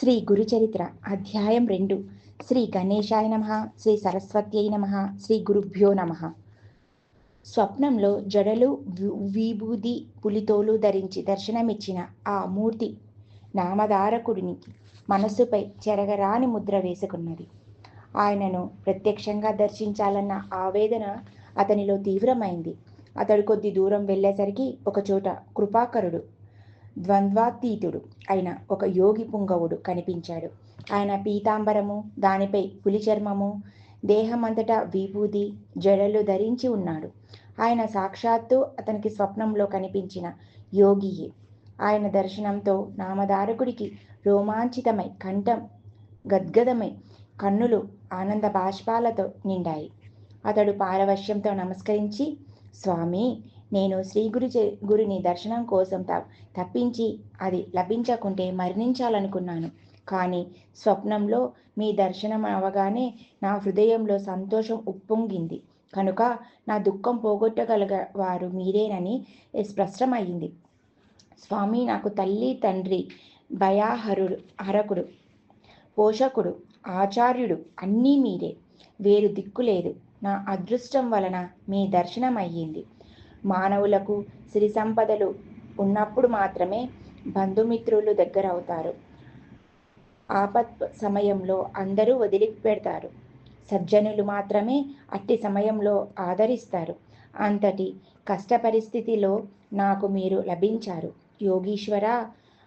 శ్రీ గురుచరిత్ర అధ్యాయం రెండు. శ్రీ గణేశాయ నమ శ్రీ సరస్వత్యై నమ శ్రీ గురుభ్యో నమ. స్వప్నంలో జడలు విభూది పులితోలు ధరించి దర్శనమిచ్చిన ఆ మూర్తి నామధారకుడిని మనస్సుపై చెరగరాని ముద్ర వేసుకున్నది. ఆయనను ప్రత్యక్షంగా దర్శించాలన్న ఆవేదన అతనిలో తీవ్రమైంది. అతడు కొద్ది దూరం వెళ్ళేసరికి ఒకచోట కృపాకరుడు ద్వంద్వాతీతుడు అయిన ఒక యోగి పుంగవుడు కనిపించాడు. ఆయన పీతాంబరము దానిపై పులి చర్మము దేహమంతటా విభూది జడలు ధరించి ఉన్నాడు. ఆయన సాక్షాత్తు అతనికి స్వప్నంలో కనిపించిన యోగియే. ఆయన దర్శనంతో నామధారకుడికి రోమాంచితమై కంఠం గద్గదమై కన్నులు ఆనంద బాష్పాలతో నిండాయి. అతడు పారవశ్యంతో నమస్కరించి స్వామి నేను శ్రీ గురు గురుని దర్శనం కోసం తప్పించి అది లభించకుంటే మరణించాలనుకున్నాను. కానీ స్వప్నంలో మీ దర్శనం అవగానే నా హృదయంలో సంతోషం ఉప్పొంగింది. కనుక నా దుఃఖం పోగొట్టగలగ వారు మీరేనని స్పష్టమైంది స్వామి నాకు తల్లి తండ్రి భయాహరుడు హరకుడు పోషకుడు ఆచార్యుడు అన్నీ మీరే. వేరు దిక్కు లేదు. నా అదృష్టం వలన మీ దర్శనం అయ్యింది మానవులకు సిరి సంపదలు ఉన్నప్పుడు మాత్రమే బంధుమిత్రులు దగ్గర అవుతారు. ఆపత్ సమయంలో అందరూ వదిలిపెడతారు. సజ్జనులు మాత్రమే అట్టి సమయంలో ఆదరిస్తారు. అంతటి కష్ట పరిస్థితిలో నాకు మీరు లభించారు. యోగీశ్వర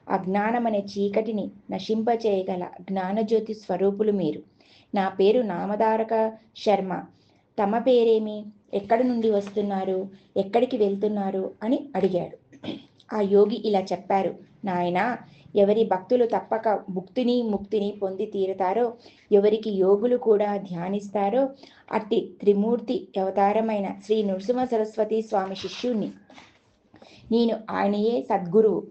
అజ్ఞానమనే చీకటిని నశింపచేయగల జ్ఞానజ్యోతి స్వరూపులు మీరు. నా పేరు నామధారక శర్మ. తమ పేరేమి? ఎక్కడి నుండి వస్తున్నారు? ఎక్కడికి వెళ్తున్నారు? అని అడిగాడు. ఆ యోగి ఇలా చెప్పారు. నాయనా ఎవరి భక్తులు తప్పక భుక్తిని ముక్తిని పొంది తీరుతారో ఎవరికి యోగులు కూడా ధ్యానిస్తారో అట్టి త్రిమూర్తి అవతారమైన శ్రీ నృసింహ సరస్వతి స్వామి శిష్యుణ్ణి. నేను ఆయనయే సద్గురువు.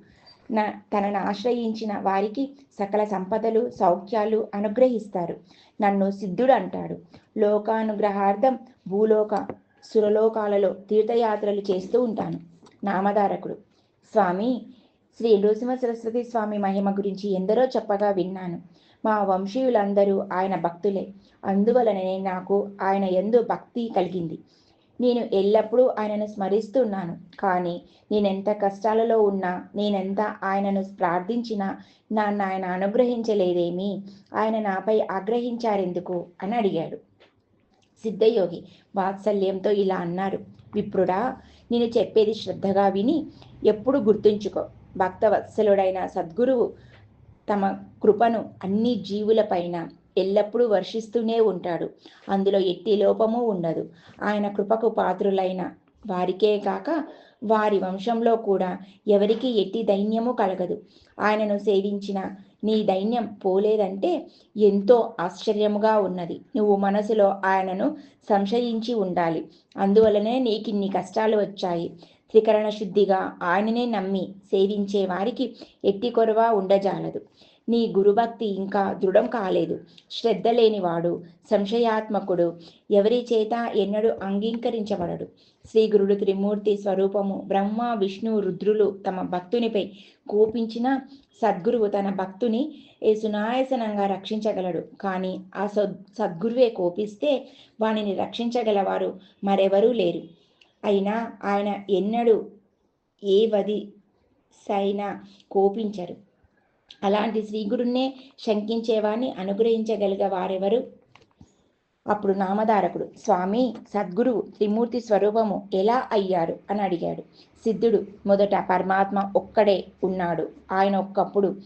నా తనను ఆశ్రయించిన వారికి సకల సంపదలు సౌఖ్యాలు అనుగ్రహిస్తారు. నన్ను సిద్ధుడు అంటాడు. లోకానుగ్రహార్థం భూలోక సురలోకాలలో తీర్థయాత్రలు చేస్తూ ఉంటాను. నామధారకుడు. స్వామి శ్రీ నృసింహ సరస్వతి స్వామి మహిమ గురించి ఎందరో చెప్పగా విన్నాను. మా వంశీయులందరూ ఆయన భక్తులే. అందువలననే నాకు ఆయన ఎందు భక్తి కలిగింది. నేను ఎల్లప్పుడూ ఆయనను స్మరిస్తున్నాను. కానీ నేనెంత కష్టాలలో ఉన్నా నేనెంత ఆయనను ప్రార్థించినా నన్ను ఆయన అనుగ్రహించలేదేమి? ఆయన నాపై ఆగ్రహించారెందుకు? అని అడిగాడు. సిద్ధయోగి. వాత్సల్యంతో ఇలా అన్నారు. విప్రుడా నేను చెప్పేది శ్రద్ధగా విని ఎప్పుడు గుర్తుంచుకో. భక్తవత్సలుడైన సద్గురువు తమ కృపను అన్ని జీవులపైన ఎల్లప్పుడూ వర్షిస్తూనే ఉంటాడు. అందులో ఎట్టి లోపము ఉండదు. ఆయన కృపకు పాత్రులైన వారికే కాక వారి వంశంలో కూడా ఎవరికి ఎట్టి దైన్యము కలగదు. ఆయనను సేవించిన నీ దైన్యం పోలేదంటే ఎంతో ఆశ్చర్యముగా ఉన్నది. నువ్వు మనసులో ఆయనను సంశయించి ఉండాలి. అందువలనే నీకిన్ని కష్టాలు వచ్చాయి. త్రికరణ శుద్ధిగా ఆయననే నమ్మి సేవించే వారికి ఎట్టి కొరవ ఉండజాలదు. నీ గురుభక్తి ఇంకా దృఢం కాలేదు. శ్రద్ధ లేనివాడు సంశయాత్మకుడు ఎవరి చేత ఎన్నడూ అంగీకరించబడడు. శ్రీ గురుడు త్రిమూర్తి స్వరూపము బ్రహ్మ విష్ణు రుద్రులు తమ భక్తునిపై కోపించిన సద్గురువు తన భక్తుని ఏ సునాయసనంగా రక్షించగలడు. కానీ ఆ సద్ సద్గురువే కోపిస్తే వానిని రక్షించగలవారు మరెవరూ లేరు. అయినా ఆయన ఎన్నడూ ఏ వది సైనా కోపించరు. అలాంటి శ్రీగురున్నే శంకించేవాణ్ణి అనుగ్రహించగలిగే వారెవరు అప్పుడు నామధారకుడు స్వామి సద్గురువు త్రిమూర్తి స్వరూపము ఎలా అయ్యారు? అని అడిగాడు. సిద్ధుడు మొదట పరమాత్మ ఒక్కడే ఉన్నాడు. ఆయన ఒక్కప్పుడు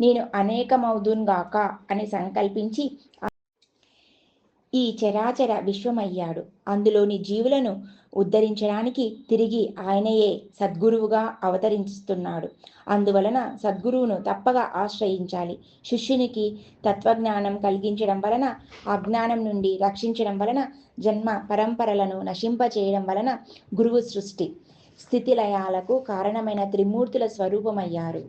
నేను అనేకమవుదున్గాక అని సంకల్పించి ఈ చరాచర విశ్వమయ్యాడు. అందులోని జీవులను ఉద్ధరించడానికి తిరిగి ఆయనయే సద్గురువుగా అవతరిస్తున్నాడు. అందువలన సద్గురువును తప్పగా ఆశ్రయించాలి. శిష్యునికి తత్వజ్ఞానం కలిగించడం వలన అజ్ఞానం నుండి రక్షించడం వలన జన్మ పరంపరలను నశింపచేయడం వలన గురువు సృష్టి స్థితిలయాలకు కారణమైన త్రిమూర్తుల స్వరూపమయ్యారు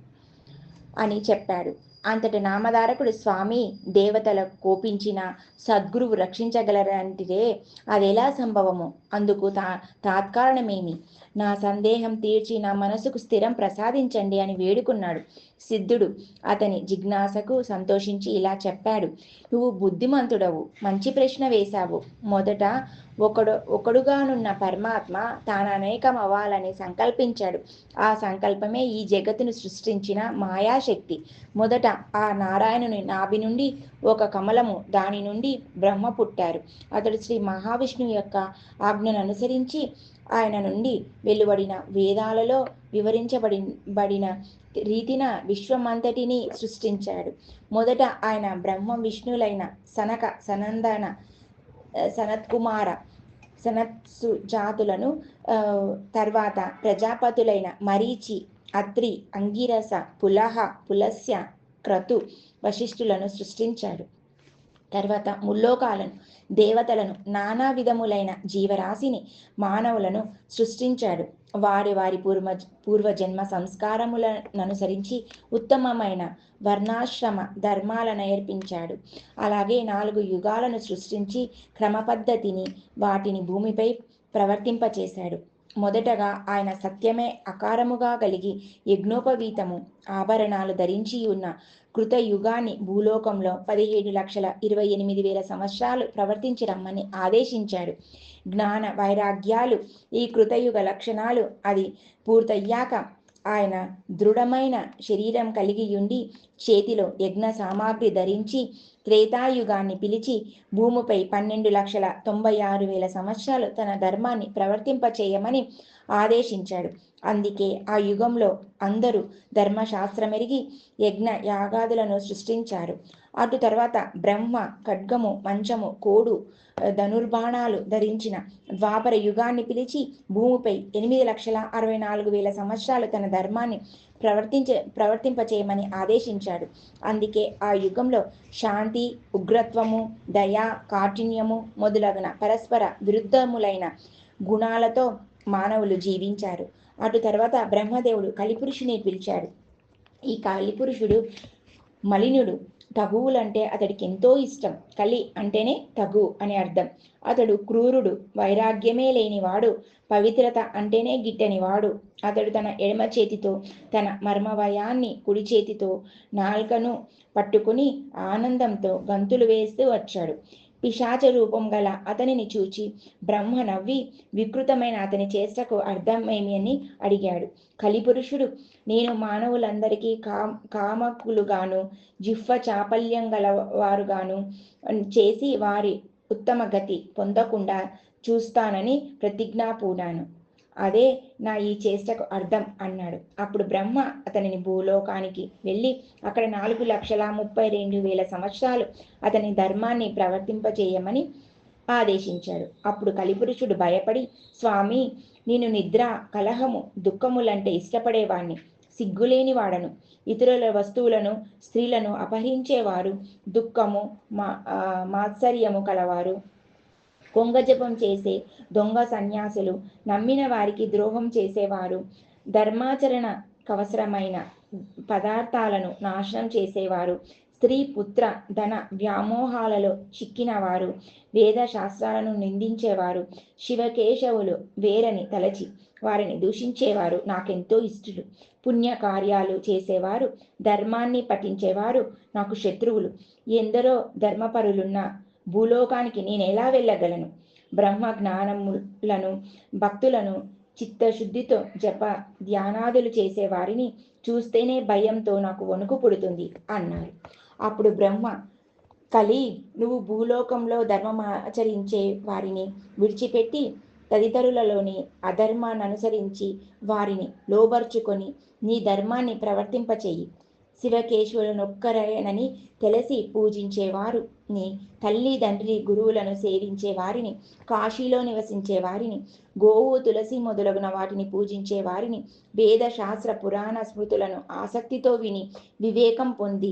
అని చెప్పాడు. అంతటి నామధారకుడు స్వామి దేవతల కోపించిన సద్గురువు రక్షించగలరంటిదే. అదెలా సంభవము? అందుకు తా తాత్కారణమేమి? నా సందేహం తీర్చి నా మనసుకు స్థిరం ప్రసాదించండి అని వేడుకున్నాడు. సిద్ధుడు. అతని జిజ్ఞాసకు సంతోషించి ఇలా చెప్పాడు. నువ్వు బుద్ధిమంతుడవు మంచి ప్రశ్న వేశావు. మొదట ఒకడు ఒకడుగానున్న పరమాత్మ తాను అనేకం అవ్వాలని సంకల్పించాడు. ఆ సంకల్పమే ఈ జగత్తును సృష్టించిన మాయాశక్తి. మొదట ఆ నారాయణుని నాభి నుండి ఒక కమలము దాని నుండి బ్రహ్మ పుట్టారు. అతడు శ్రీ మహావిష్ణువు యొక్క ఆజ్ఞను అనుసరించి ఆయన నుండి వెలువడిన వేదాలలో వివరించబడి బడిన రీతిన విశ్వమంతటిని సృష్టించాడు. మొదట ఆయన బ్రహ్మ విష్ణులైన సనక సనందన సనత్కుమార సనత్సు జాతులను తర్వాత ప్రజాపతులైన మరీచి అత్రి అంగిరస పులహ పులస్య క్రతు వశిష్ఠులను సృష్టించాడు. తర్వాత ముల్లోకాలను దేవతలను నానా విధములైన జీవరాశిని మానవులను సృష్టించాడు. వారి వారి పూర్వ పూర్వజన్మ సంస్కారములను అనుసరించి ఉత్తమమైన వర్ణాశ్రమ ధర్మాలను నేర్పించాడు. అలాగే నాలుగు యుగాలను సృష్టించి క్రమపద్ధతిని వాటిని భూమిపై ప్రవర్తింపచేశాడు. మొదటగా ఆయన సత్యమే అకారముగా కలిగి యజ్ఞోపవీతము ఆభరణాలు ధరించి ఉన్న కృతయుగాన్ని భూలోకంలో పదిహేడు లక్షల ఇరవై ఎనిమిది వేల సంవత్సరాలు ప్రవర్తించరమ్మని ఆదేశించాడు. జ్ఞాన వైరాగ్యాలు ఈ కృతయుగ లక్షణాలు అది పూర్తయ్యాక ఆయన దృఢమైన శరీరం కలిగి ఉండి చేతిలో యజ్ఞ సామాగ్రి ధరించి త్రేతాయుగాన్ని పిలిచి భూమిపై పన్నెండు లక్షల తొంభై ఆరు వేల సంవత్సరాలు తన ధర్మాన్ని ప్రవర్తింపచేయమని ఆదేశించాడు. అందుకే ఆ యుగంలో అందరూ ధర్మశాస్త్రమెరిగి యజ్ఞ యాగాదులను సృష్టించారు. అటు తర్వాత బ్రహ్మ ఖడ్గము మంచము కోడు ధనుర్బాణాలు ధరించిన ద్వాపర యుగాన్ని పిలిచి భూమిపై ఎనిమిది లక్షల అరవై నాలుగు వేల సంవత్సరాలు తన ధర్మాన్ని ప్రవర్తించే ప్రవర్తింపచేయమని ఆదేశించాడు. అందుకే ఆ యుగంలో శాంతి ఉగ్రత్వము దయ కాఠిన్యము మొదలగున పరస్పర విరుద్ధములైన గుణాలతో మానవులు జీవించారు. అటు తర్వాత బ్రహ్మదేవుడు కలిపురుషుని పిలిచాడు. ఈ కలిపురుషుడు మలినుడు. తగువులంటే అతడికి ఎంతో ఇష్టం. కలి అంటేనే తగు అని అర్థం. అతడు క్రూరుడు వైరాగ్యమే లేనివాడు పవిత్రత అంటేనే గిట్టనివాడు. అతడు తన ఎడమ చేతితో తన మర్మవయాన్ని కుడి చేతితో నాల్కను పట్టుకుని ఆనందంతో గంతులు వేస్తూ వచ్చాడు. పిశాచ రూపం గల అతనిని చూచి బ్రహ్మ నవ్వి వికృతమైన అతని చేష్టకు అర్థమేమి అని అడిగాడు. కలిపురుషుడు నేను మానవులందరికీ కా కామకులుగాను జిహ్వ చాపల్యం గల వారుగాను చేసి వారి ఉత్తమ గతి పొందకుండా చూస్తానని ప్రతిజ్ఞాపూడాను అదే నా ఈ చేష్టకు అర్థం అన్నాడు. అప్పుడు బ్రహ్మ అతనిని భూలోకానికి వెళ్ళి అక్కడ నాలుగు లక్షల ముప్పై రెండు వేల సంవత్సరాలు అతని ధర్మాన్ని ప్రవర్తింపజేయమని ఆదేశించాడు. అప్పుడు కలిపురుషుడు భయపడి స్వామి నేను నిద్ర కలహము దుఃఖములంటే ఇష్టపడేవాణ్ణి. సిగ్గులేని వాడను ఇతరుల వస్తువులను స్త్రీలను అపహరించేవారు దుఃఖము మా మాత్సర్యము కలవారు. కొంగజపం చేసే దొంగ సన్యాసులు నమ్మిన వారికి ద్రోహం చేసేవారు. ధర్మాచరణ కవసరమైన పదార్థాలను నాశనం చేసేవారు. స్త్రీ పుత్ర ధన వ్యామోహాలలో చిక్కినవారు. వేద శాస్త్రాలను నిందించేవారు. శివకేశవులు వేరని తలచి వారిని దూషించేవారు. నాకెంతో ఇష్టలు. పుణ్యకార్యాలు చేసేవారు ధర్మాన్ని పఠించేవారు నాకు శత్రువులు. ఎందరో ధర్మపరులున్న భూలోకానికి నేను ఎలా వెళ్ళగలను? బ్రహ్మ జ్ఞానములను భక్తులను చిత్తశుద్ధితో జప ధ్యానాదులు చేసే వారిని చూస్తేనే భయంతో నాకు వణుకు పుడుతుంది అన్నారు. అప్పుడు బ్రహ్మ కలి నువ్వు భూలోకంలో ధర్మం ఆచరించే వారిని విడిచిపెట్టి తదితరులలోని అధర్మాన్ని అనుసరించి వారిని లోబర్చుకొని నీ ధర్మాన్ని ప్రవర్తింపచేయి. శివకేశవులనొక్కరేనని తెలిసి పూజించేవారు నీ తల్లి తండ్రి గురువులను సేవించే వారిని కాశీలో నివసించే వారిని గోవు తులసి మొదలగున వాటిని పూజించే వారిని వేద శాస్త్ర పురాణ స్మృతులను ఆసక్తితో విని వివేకం పొంది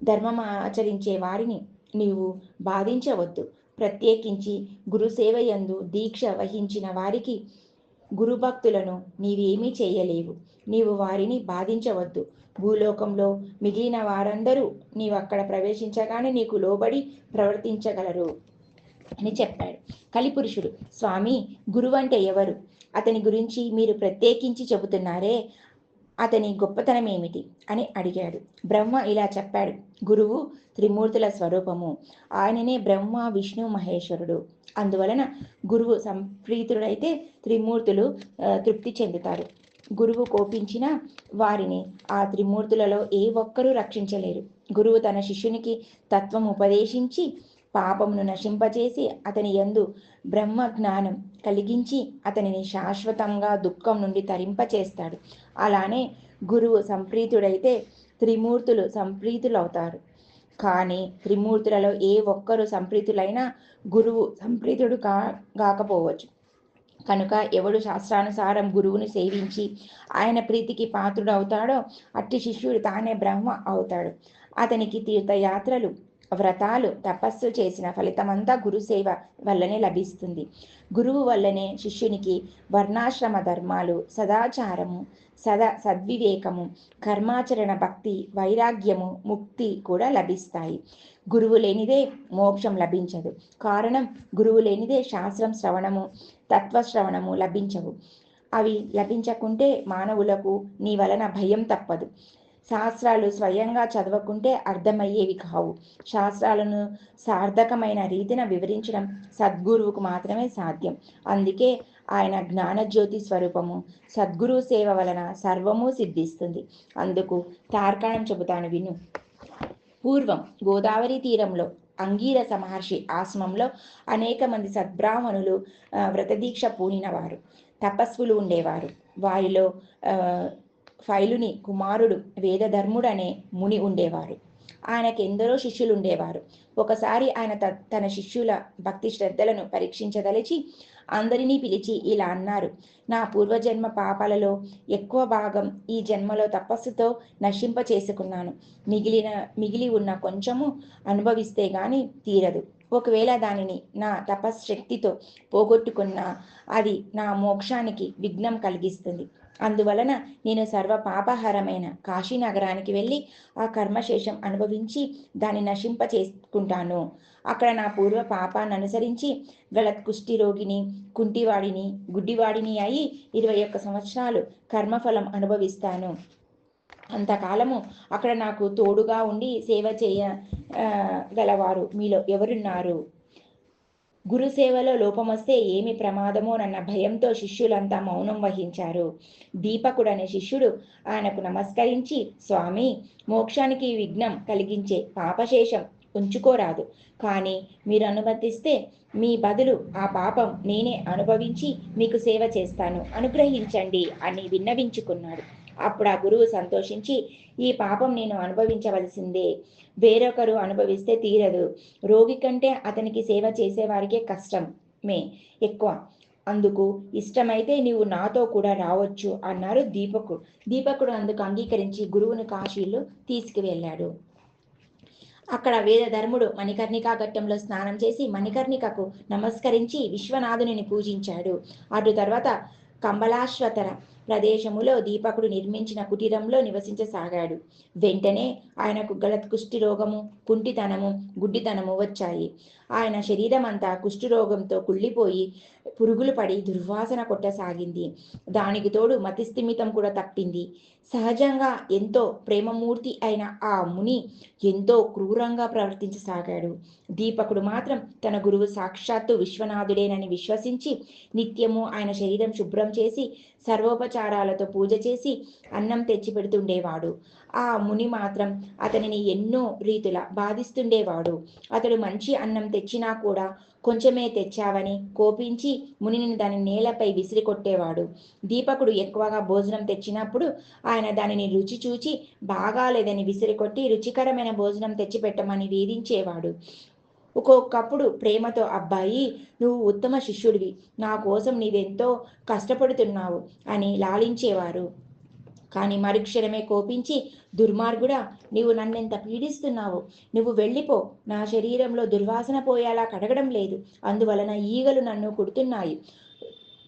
ధర్మం ఆచరించే వారిని నీవు బాధించవద్దు. ప్రత్యేకించి గురుసేవయందు దీక్ష వహించిన వారికి గురుభక్తులను నీవేమీ చేయలేవు. నీవు వారిని బాధించవద్దు. భూలోకంలో మిగిలిన వారందరూ నీవు అక్కడ ప్రవేశించగానే నీకు లోబడి ప్రవర్తించగలరు అని చెప్పాడు. కలిపురుషుడు స్వామి గురువు అంటే ఎవరు? అతని గురించి మీరు ప్రత్యేకించి చెబుతున్నారే? అతని గొప్పతనం ఏమిటి అని అడిగాడు. బ్రహ్మ ఇలా చెప్పాడు. గురువు త్రిమూర్తుల స్వరూపము. ఆయననే బ్రహ్మ విష్ణు మహేశ్వరుడు. అందువలన గురువు సంప్రీతుడైతే త్రిమూర్తులు తృప్తి చెందుతారు. గురువు కోపించిన వారిని ఆ త్రిమూర్తులలో ఏ ఒక్కరూ రక్షించలేరు. గురువు తన శిష్యునికి తత్వం ఉపదేశించి పాపమును నశింపచేసి అతని యందు బ్రహ్మ జ్ఞానం కలిగించి అతనిని శాశ్వతంగా దుఃఖం నుండి తరింపచేస్తాడు. అలానే గురువు సంప్రీతుడైతే త్రిమూర్తులు సంప్రీతులవుతారు. కానీ త్రిమూర్తులలో ఏ ఒక్కరు సంప్రీతులైనా గురువు సంప్రీతుడు కా కాకపోవచ్చు. కనుక ఎవడు శాస్త్రానుసారం గురువును సేవించి ఆయన ప్రీతికి పాత్రుడు అవుతాడో అట్టి శిష్యుడు తానే బ్రహ్మ అవుతాడు. అతనికి తీర్థయాత్రలు వ్రతాలు తపస్సు చేసిన ఫలితమంతా గురుసేవ వల్లనే లభిస్తుంది. గురువు వల్లనే శిష్యునికి వర్ణాశ్రమ ధర్మాలు సదాచారము సదా సద్వివేకము కర్మాచరణ భక్తి వైరాగ్యము ముక్తి కూడా లభిస్తాయి. గురువు లేనిదే మోక్షం లభించదు. కారణం గురువు లేనిదే శాస్త్రం శ్రవణము తత్వశ్రవణము లభించవు. అవి లభించకుంటే మానవులకు నీ వలన భయం తప్పదు. శాస్త్రాలు స్వయంగా చదవకుంటే అర్థమయ్యేవి కావు. శాస్త్రాలను సార్థకమైన రీతిన వివరించడం సద్గురువుకు మాత్రమే సాధ్యం. అందుకే ఆయన జ్ఞానజ్యోతి స్వరూపము సద్గురు సేవ వలన సర్వము సిద్ధిస్తుంది. అందుకు తార్కాణం చెబుతాను విను. పూర్వం గోదావరి తీరంలో అంగీరస మహర్షి ఆశ్రమంలో అనేక మంది సద్బ్రాహ్మణులు వ్రతదీక్ష పూనినవారు తపస్సులు ఉండేవారు. వారిలో ఫైలుని కుమారుడు వేదధర్ముడు అనే ముని ఉండేవారు. ఆయనకు ఎందరో శిష్యులు ఉండేవారు ఒకసారి ఆయన త- తన శిష్యుల భక్తి శ్రద్ధలను పరీక్షించదలిచి అందరినీ పిలిచి ఇలా అన్నారు నా పూర్వజన్మ పాపాలలో ఎక్కువ భాగం ఈ జన్మలో తపస్సుతో నశింప చేసుకున్నాను మిగిలిన మిగిలి ఉన్న కొంచెము అనుభవిస్తే గాని తీరదు. ఒకవేళ దానిని నా తపశ్శక్తితో పోగొట్టుకున్నా అది నా మోక్షానికి విఘ్నం కలిగిస్తుంది. అందువలన నేను సర్వ పాపహరమైన కాశీ నగరానికి వెళ్ళి ఆ కర్మశేషం అనుభవించి దాన్ని నశింప చేసుకుంటాను. అక్కడ నా పూర్వ పాపాన్ని అనుసరించి గలత్ కుష్టి రోగిని కుంటివాడిని గుడ్డివాడిని అయి ఇరవై ఒక్క సంవత్సరాలు కర్మఫలం అనుభవిస్తాను. అంతకాలము అక్కడ నాకు తోడుగా ఉండి సేవ చేయ గలవారు. మీలో ఎవరున్నారు? గురు సేవలో లోపమొస్తే ఏమి ప్రమాదమోనన్న భయంతో శిష్యులంతా మౌనం వహించారు. దీపకుడు అనే శిష్యుడు ఆయనకు నమస్కరించి స్వామి మోక్షానికి విఘ్నం కలిగించే పాపశేషం ఉంచుకోరాదు. కానీ మీరు అనుమతిస్తే మీ బదులు ఆ పాపం నేనే అనుభవించి మీకు సేవ చేస్తాను. అనుగ్రహించండి అని విన్నవించుకున్నాడు. అప్పుడు ఆ గురువు సంతోషించి ఈ పాపం నేను అనుభవించవలసిందే. వేరొకరు అనుభవిస్తే తీరదు. రోగి కంటే అతనికి సేవ చేసేవారికే కష్టమే ఎక్కువ. అందుకు ఇష్టమైతే నీవు నాతో కూడా రావచ్చు అన్నారు దీపకుడు దీపకుడు అందుకు అంగీకరించి గురువుని కాశీలో తీసుకువెళ్ళాడు. అక్కడ వేదధర్ముడు మణికర్ణికా ఘట్టంలో స్నానం చేసి మణికర్ణికకు నమస్కరించి విశ్వనాథుని పూజించాడు. అటు తర్వాత కంబలాశ్వతర ప్రదేశములో దీపకుడు నిర్మించిన కుటీరంలో నివసించసాగాడు. వెంటనే ఆయనకు గల కుష్టి రోగము కుంటితనము గుడ్డితనము వచ్చాయి. ఆయన శరీరం అంతా కుష్ఠరోగంతో కుళ్ళిపోయి పురుగులు పడి దుర్వాసన కొట్టసాగింది దానికి తోడు మతిస్థిమితం కూడా తప్పింది. సహజంగా ఎంతో ప్రేమమూర్తి అయిన ఆ ముని ఎంతో క్రూరంగా ప్రవర్తించసాగాడు. దీపకుడు మాత్రం తన గురువు సాక్షాత్తు విశ్వనాథుడేనని విశ్వసించి నిత్యము ఆయన శరీరం శుభ్రం చేసి సర్వోపచారాలతో పూజ చేసి అన్నం తెచ్చి పెడుతుండేవాడు ఆ ముని మాత్రం అతనిని ఎన్నో రీతుల బాధిస్తుండేవాడు. అతడు మంచి అన్నం తెచ్చినా కూడా కొంచెమే తెచ్చావని కోపించి మునిని దాని నేలపై విసిరి కొట్టేవాడు. దీపకుడు ఎక్కువగా భోజనం తెచ్చినప్పుడు ఆయన దానిని రుచి చూచి బాగాలేదని విసిరికొట్టి రుచికరమైన భోజనం తెచ్చిపెట్టమని వేధించేవాడు. ఒక్కొక్కప్పుడు ప్రేమతో అబ్బాయి నువ్వు ఉత్తమ శిష్యుడివి. నా కోసం నీవెంతో కష్టపడుతున్నావు అని లాలించేవారు. కానీ మరుక్షణమే కోపించి దుర్మార్గుడా నీవు నన్నెంత పీడిస్తున్నావు? నువ్వు వెళ్ళిపో. నా శరీరంలో దుర్వాసన పోయేలా కడగడం లేదు. అందువలన ఈగలు నన్ను కుడుతున్నాయి.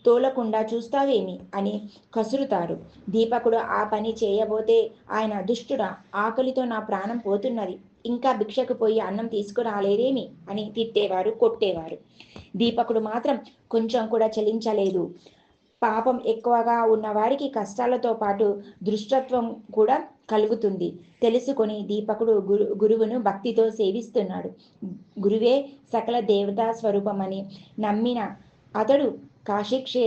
తోలకుండా చూస్తావేమి? అని కసురుతారు. దీపకుడు ఆ పని చేయబోతే ఆయన దుష్టుడా ఆకలితో నా ప్రాణం పోతున్నది. ఇంకా భిక్షకు పోయి అన్నం తీసుకురాలేదేమి? అని తిట్టేవారు కొట్టేవారు. దీపకుడు మాత్రం కొంచెం కూడా చలించలేదు. పాపం ఎక్కువగా ఉన్నవాడికి కష్టాలతో పాటు దృష్టత్వం కూడా కలుగుతుంది. తెలుసుకొని దీపకుడు గురు గురువును భక్తితో సేవిస్తున్నాడు. గురువే సకల దేవతా స్వరూపమని నమ్మిన అతడు కాశీక్షే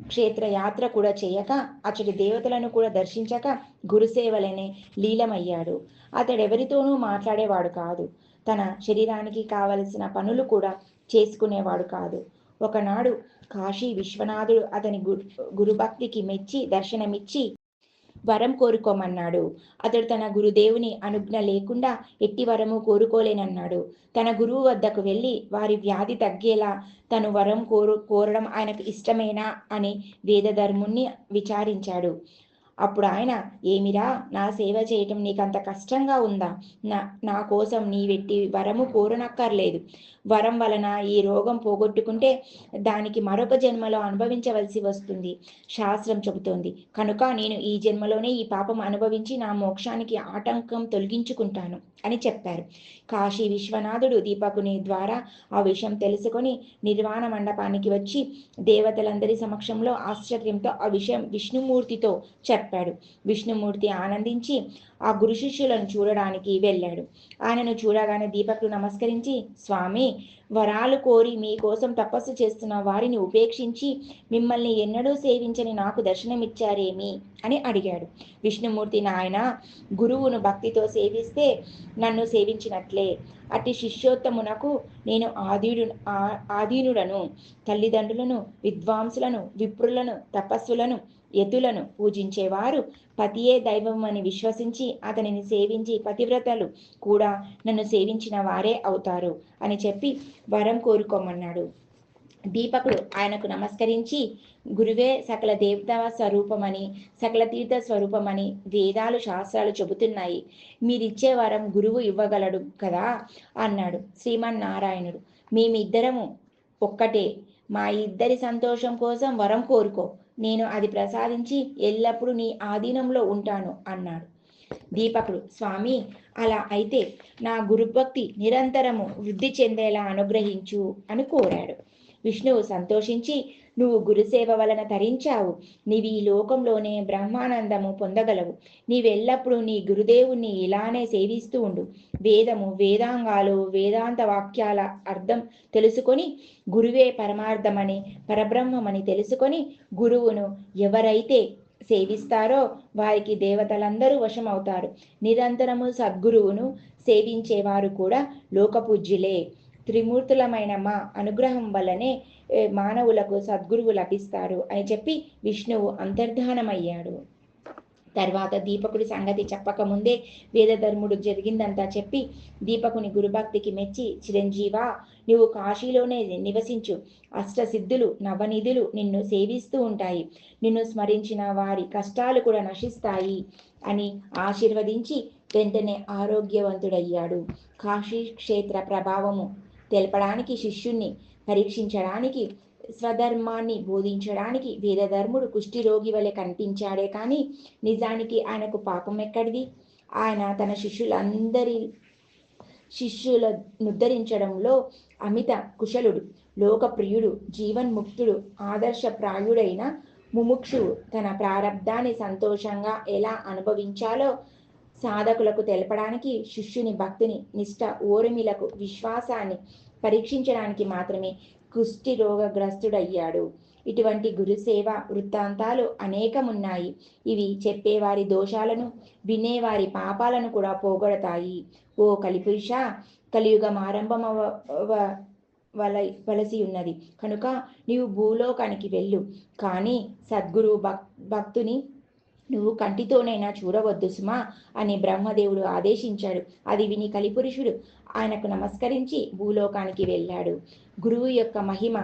క్షేత్ర యాత్ర కూడా చేయక అతడి దేవతలను కూడా దర్శించక గురుసేవలనే లీలమయ్యాడు. అతడెవరితోనూ మాట్లాడేవాడు కాదు. తన శరీరానికి కావలసిన పనులు కూడా చేసుకునేవాడు కాదు. ఒకనాడు కాశీ విశ్వనాథుడు అతని గురు గురుభక్తికి మెచ్చి దర్శనమిచ్చి వరం కోరుకోమన్నాడు. అతడు తన గురుదేవుని అనుజ్ఞ లేకుండా ఎట్టి వరము కోరుకోలేనన్నాడు. తన గురువు వద్దకు వెళ్ళి వారి వ్యాధి తగ్గేలా తను వరం కోరు కోరడం ఆయనకు ఇష్టమేనా అని వేదధర్ముణ్ణి విచారించాడు. అప్పుడు ఆయన ఏమిరా నా సేవ చేయటం నీకంత కష్టంగా ఉందా? నా నా కోసం నీవెట్టి వరము కోరనక్కర్లేదు. వరం వలన ఈ రోగం పోగొట్టుకుంటే దానికి మరొక జన్మలో అనుభవించవలసి వస్తుంది. శాస్త్రం చెబుతోంది. కనుక నేను ఈ జన్మలోనే ఈ పాపం అనుభవించి నా మోక్షానికి ఆటంకం తొలగించుకుంటాను అని చెప్పారు. కాశీ విశ్వనాథుడు దీపకుని ద్వారా ఆ విషయం తెలుసుకొని నిర్వాణ మండపానికి వచ్చి దేవతలందరి సమక్షంలో ఆశ్చర్యంతో ఆ విషయం విష్ణుమూర్తితో చెప్పాడు. విష్ణుమూర్తి ఆనందించి ఆ గురు శిష్యులను చూడడానికి వెళ్ళాడు. ఆయనను చూడగానే దీపకుడు నమస్కరించి స్వామి వరాలు కోరి మీకోసం తపస్సు చేస్తున్న వారిని ఉపేక్షించి మిమ్మల్ని ఎన్నడూ సేవించని నాకు దర్శనమిచ్చారేమి? అని అడిగాడు. విష్ణుమూర్తి నాయన గురువును భక్తితో సేవిస్తే నన్ను సేవించినట్లే. అట్టి శిష్యోత్తమునకు నేను ఆదీడు ఆధీనుడను తల్లిదండ్రులను విద్వాంసులను విప్రులను తపస్సులను యతులను పూజించేవారు. పతియే దైవం అని విశ్వసించి అతనిని సేవించి పతివ్రతలు కూడా నన్ను సేవించిన వారే అవుతారు అని చెప్పి వరం కోరుకోమన్నాడు. దీపకుడు ఆయనకు నమస్కరించి గురువే సకల దేవతా స్వరూపమని సకల తీర్థ స్వరూపమని వేదాలు శాస్త్రాలు చెబుతున్నాయి. మీరిచ్చే వరం గురువు ఇవ్వగలడు కదా అన్నాడు శ్రీమన్నారాయణుడు. మేమిద్దరము ఒక్కటే. మా ఇద్దరి సంతోషం కోసం వరం కోరుకో. నేను అది ప్రసాదించి ఎల్లప్పుడూ నీ ఆధీనంలో ఉంటాను అన్నాడు. దీపకుడు స్వామి అలా అయితే నా గురుభక్తి నిరంతరము వృద్ధి చెందేలా అనుగ్రహించు అని కోరాడు. విష్ణువు సంతోషించి నువ్వు గురుసేవ వలన తరించావు నీవి ఈ లోకంలోనే బ్రహ్మానందము పొందగలవు. నీవెల్లప్పుడూ నీ గురుదేవుణ్ణి ఇలానే సేవిస్తూ ఉండు. వేదము వేదాంగాలు వేదాంత వాక్యాల అర్థం తెలుసుకొని గురువే పరమార్థమని పరబ్రహ్మమని తెలుసుకొని గురువును ఎవరైతే సేవిస్తారో వారికి దేవతలందరూ వశమవుతారు. నిరంతరము సద్గురువును సేవించేవారు కూడా లోకపూజ్యులే. త్రిమూర్తులమైన మా అనుగ్రహం వల్లనే మానవులకు సద్గురువు లభిస్తారు అని చెప్పి విష్ణువు అంతర్ధానమయ్యాడు. తర్వాత దీపకుడి సంగతి చెప్పకముందే వేదధర్ముడు జరిగిందంతా చెప్పి దీపకుని గురుభక్తికి మెచ్చి చిరంజీవా నువ్వు కాశీలోనే నివసించు. అష్టసిద్ధులు నవనిధులు నిన్ను సేవిస్తూ ఉంటాయి. నిన్ను స్మరించిన వారి కష్టాలు కూడా నశిస్తాయి అని ఆశీర్వదించి వెంటనే ఆరోగ్యవంతుడయ్యాడు. కాశీ క్షేత్ర ప్రభావము తెలపడానికి శిష్యుణ్ణి పరీక్షించడానికి స్వధర్మాన్ని బోధించడానికి వేదధర్ముడు కుష్ఠిరోగి వలె కనిపించాడే కానీ నిజానికి ఆయనకు పాపం ఎక్కడిది? ఆయన తన శిష్యులందరి శిష్యుల ఉద్ధరించడంలో అమిత కుశలుడు లోకప్రియుడు జీవన్ముక్తుడు ఆదర్శప్రాయుడైన ముముక్షు తన ప్రారంధాన్ని సంతోషంగా ఎలా అనుభవించాలో సాధకులకు తెలపడానికి శిష్యుని భక్తిని నిష్ట ఓరిమిలకు విశ్వాసాన్ని పరీక్షించడానికి మాత్రమే కుష్టి రోగగ్రస్తుడయ్యాడు. ఇటువంటి గురుసేవ వృత్తాంతాలు అనేకమున్నాయి. ఇవి చెప్పేవారి దోషాలను వినేవారి పాపాలను కూడా పోగొడతాయి. ఓ కలిపురుష కలియుగం ఆరంభమవ వల వలసి ఉన్నది. కనుక నీవు భూలోకానికి వెళ్ళు. కానీ సద్గురు భక్ భక్తుని నువ్వు కంటితోనైనా చూడవద్దు సుమా అని బ్రహ్మదేవుడు ఆదేశించాడు. అది విని కలిపురుషుడు ఆయనకు నమస్కరించి భూలోకానికి వెళ్ళాడు. గురువు యొక్క మహిమ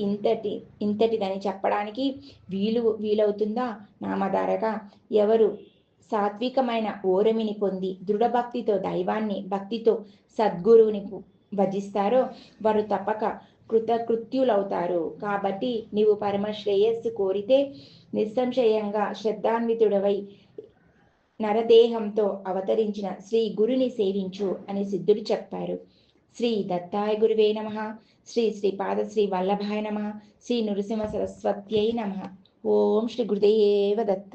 ఇంతటి ఇంతటిదని చెప్పడానికి వీలు వీలవుతుందా? నామధారగా ఎవరు సాత్వికమైన ఓరమిని పొంది దృఢభక్తితో దైవాన్ని భక్తితో సద్గురువుని భజిస్తారో వారు తప్పక కృతకృత్యులవుతారు. కాబట్టి నీవు పరమ శ్రేయస్సు కోరితే నిస్సంశయంగా శ్రద్ధాన్వితుడవై నరదేహంతో అవతరించిన శ్రీ గురుని సేవించు అని సిద్ధుడు చెప్పారు. శ్రీ దత్తాయ గురువే నమ. శ్రీ శ్రీ శ్రీ వల్లభాయ నమ. శ్రీ నృసింహ సరస్వత్యై నమ. ఓం శ్రీ గురుదేవ దత్త.